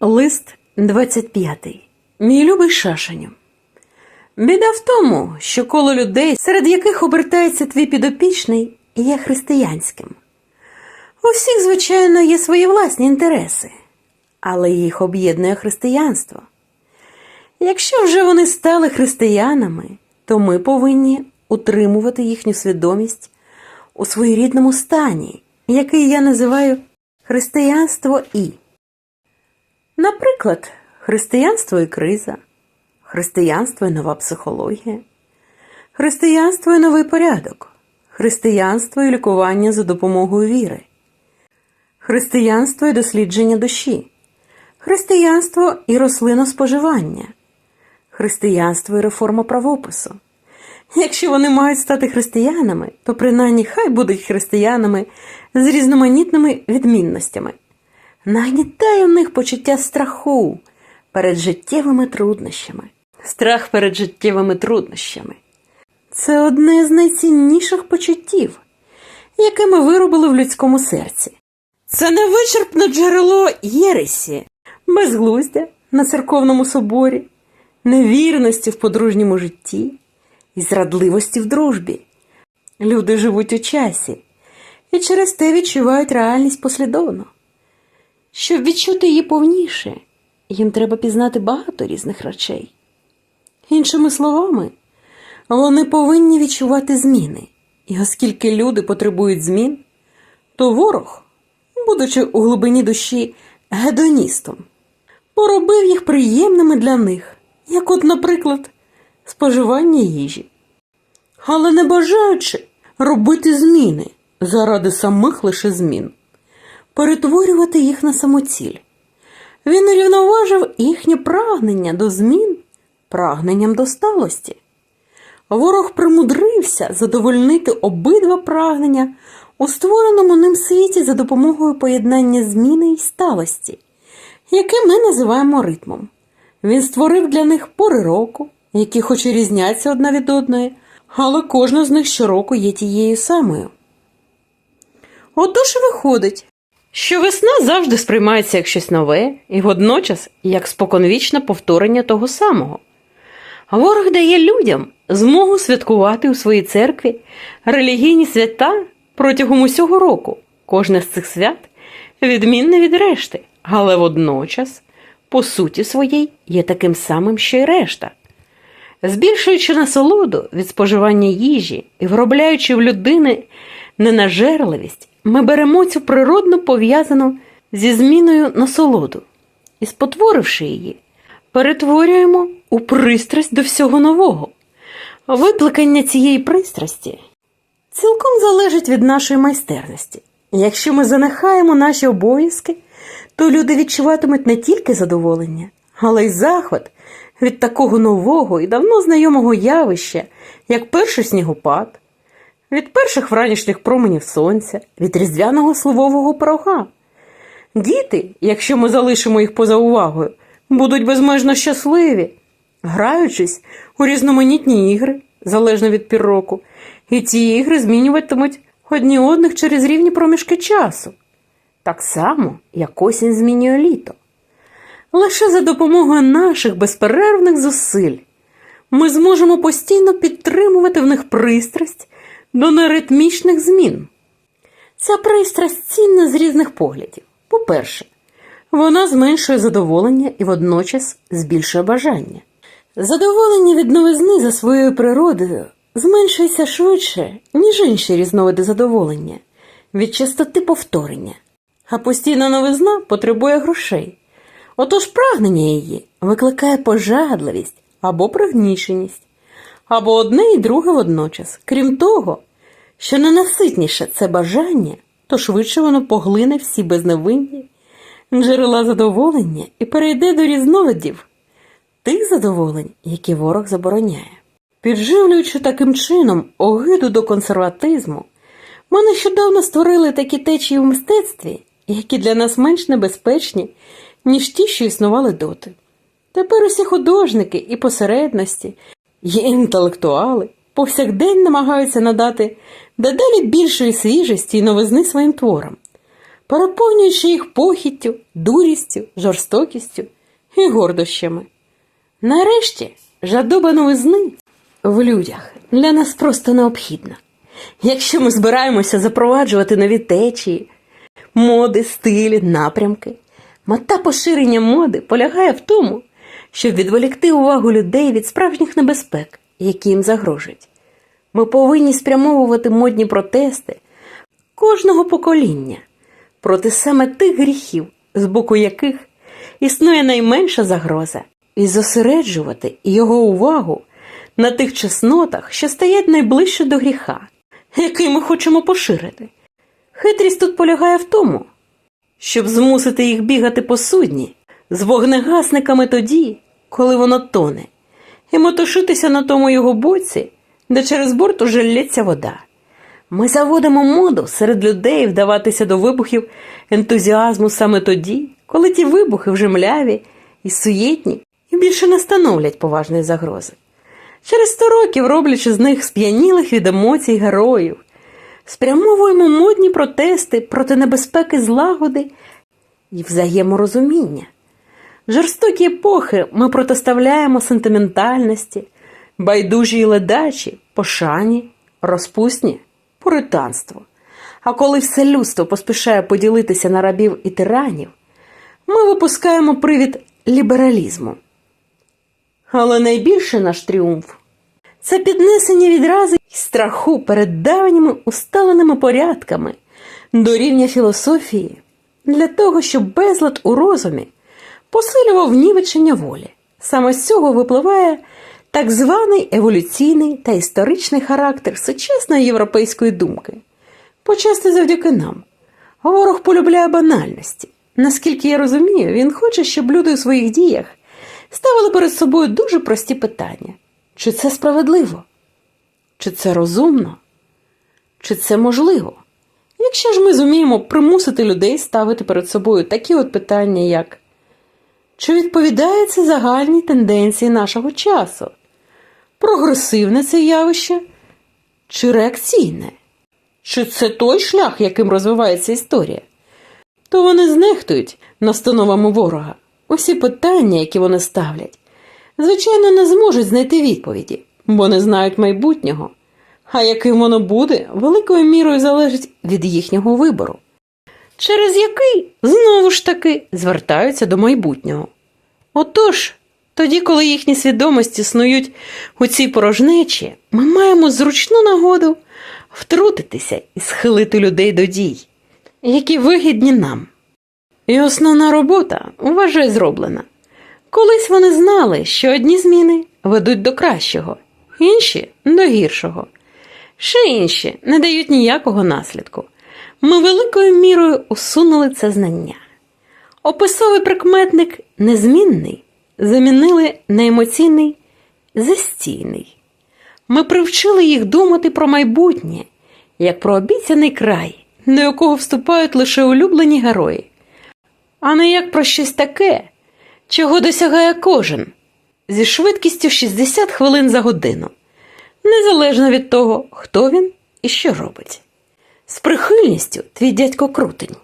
Лист 25. Мій любий шашеню. Біда в тому, що коло людей, серед яких обертається твій підопічний, є християнським. У всіх, звичайно, є свої власні інтереси, але їх об'єднує християнство. Якщо вже вони стали християнами, то ми повинні утримувати їхню свідомість у своєрідному стані, який я називаю християнство і. Наприклад, християнство і криза, християнство і нова психологія, християнство і новий порядок, християнство і лікування за допомогою віри, християнство і дослідження душі, християнство і рослиноспоживання, християнство і реформа правопису. Якщо вони мають стати християнами, то принаймні хай будуть християнами з різноманітними відмінностями. Нагнітає в них почуття страху перед життєвими труднощами. Страх перед життєвими труднощами. Це одне з найцінніших почуттів, яке ми виробили в людському серці. Це невичерпне джерело єресі, безглуздя на церковному соборі, невірності в подружньому житті і зрадливості в дружбі. Люди живуть у часі і через те відчувають реальність послідовно. Щоб відчути її повніше, їм треба пізнати багато різних речей. Іншими словами, вони повинні відчувати зміни, і оскільки люди потребують змін, то ворог, будучи у глибині душі гедоністом, поробив їх приємними для них, як от, наприклад, споживання їжі. Але не бажаючи робити зміни заради самих лише змін перетворювати їх на самоціль. Він урівноважив їхнє прагнення до змін прагненням до сталості. Ворог примудрився задовольнити обидва прагнення у створеному ним світі за допомогою поєднання зміни і сталості, яке ми називаємо ритмом. Він створив для них пори року, які хоч і різняться одна від одної, але кожна з них щороку є тією самою. Отож виходить, що весна завжди сприймається як щось нове і водночас як споконвічне повторення того самого. Ворог дає людям змогу святкувати у своїй церкві релігійні свята протягом усього року. Кожне з цих свят відмінне від решти, але водночас, по суті своїй, є таким самим, що й решта. Збільшуючи насолоду від споживання їжі і виробляючи в людини ненажерливість, ми беремо цю природно пов'язану зі зміною насолоду і, спотворивши її, перетворюємо у пристрасть до всього нового. Викликання цієї пристрасті цілком залежить від нашої майстерності. Якщо ми занехаємо наші обов'язки, то люди відчуватимуть не тільки задоволення, але й захват від такого нового і давно знайомого явища, як перший снігопад, від перших вранішніх променів сонця, від різдвяного словового порога. Діти, якщо ми залишимо їх поза увагою, будуть безмежно щасливі, граючись у різноманітні ігри, залежно від пірроку, і ці ігри змінюватимуть одні одних через рівні проміжки часу, так само, як осінь змінює літо. Лише за допомогою наших безперервних зусиль ми зможемо постійно підтримувати в них пристрасть до неритмічних змін. Ця пристрасть цінна з різних поглядів. По-перше, вона зменшує задоволення і водночас збільшує бажання. Задоволення від новизни за своєю природою зменшується швидше, ніж інші різновиди задоволення від частоти повторення, а постійна новизна потребує грошей. Отож прагнення її викликає пожадливість або пригніченість, або одне і друге водночас. Крім того, що ненаситніше це бажання, то швидше воно поглине всі безневинні джерела задоволення і перейде до різновидів тих задоволень, які ворог забороняє. Підживлюючи таким чином огиду до консерватизму, ми нещодавно створили такі течії в мистецтві, які для нас менш небезпечні, ніж ті, що існували доти. Тепер усі художники і посередності, і інтелектуали повсякдень намагаються надати дедалі більшої свіжості і новизни своїм творам. переповнюючи їх похіттю, дурістю, жорстокістю і гордощами. Нарешті жадоба новизни в людях для нас просто необхідна. Якщо ми збираємося запроваджувати нові течії, моди, стилі, напрямки, мета поширення моди полягає в тому, щоб відволікти увагу людей від справжніх небезпек, які їм загрожують. Ми повинні спрямовувати модні протести кожного покоління проти саме тих гріхів, з боку яких існує найменша загроза, і зосереджувати його увагу на тих чеснотах, що стоять найближче до гріха, який ми хочемо поширити. Хитрість тут полягає в тому, щоб змусити їх бігати по судні з вогнегасниками тоді, коли воно тоне, і мотошитися на тому його боці, де через борт уже лється вода. Ми заводимо моду серед людей вдаватися до вибухів ентузіазму саме тоді, коли ті вибухи вже мляві і суєтні і більше не становлять поважної загрози. Через сто років, роблячи з них сп'янілих від емоцій героїв, спрямовуємо модні протести проти небезпеки злагоди і взаєморозуміння. Жорстокі епохи ми протиставляємо сентиментальності, байдужій ледачі, пошані, розпусні, пуританство. А коли все людство поспішає поділитися на рабів і тиранів, ми випускаємо привід лібералізму. Але найбільший наш тріумф це піднесення відрази й страху перед давніми усталеними порядками до рівня філософії для того, щоб безлад у розумі посилював нівечення волі. Саме з цього випливає так званий еволюційний та історичний характер сучасної європейської думки. Почасти завдяки нам. Ворог полюбляє банальності. Наскільки я розумію, він хоче, щоб люди у своїх діях ставили перед собою дуже прості питання: чи це справедливо? Чи це розумно? Чи це можливо? Якщо ж ми зуміємо примусити людей ставити перед собою такі от питання, як чи відповідає це загальній тенденції нашого часу? Прогресивне це явище чи реакційне? Чи це той шлях, яким розвивається історія? То вони знехтують настановами ворога. Усі питання, які вони ставлять, звичайно, не зможуть знайти відповіді, бо не знають майбутнього. А яким воно буде, великою мірою залежить від їхнього вибору, через який знову ж таки звертаються до майбутнього. Отож, тоді, коли їхні свідомості снують у цій порожнечі, ми маємо зручну нагоду втрутитися і схилити людей до дій, які вигідні нам. І основна робота вважай зроблена. Колись вони знали, що одні зміни ведуть до кращого, інші до гіршого. Ще інші не дають ніякого наслідку. Ми великою мірою усунули це знання. Описовий прикметник незмінний замінили на емоційний застійний. Ми привчили їх думати про майбутнє, як про обіцяний край, до якого вступають лише улюблені герої, а не як про щось таке, чого досягає кожен зі швидкістю 60 хвилин за годину, незалежно від того, хто він і що робить. З прихильністю твій дядько крутень.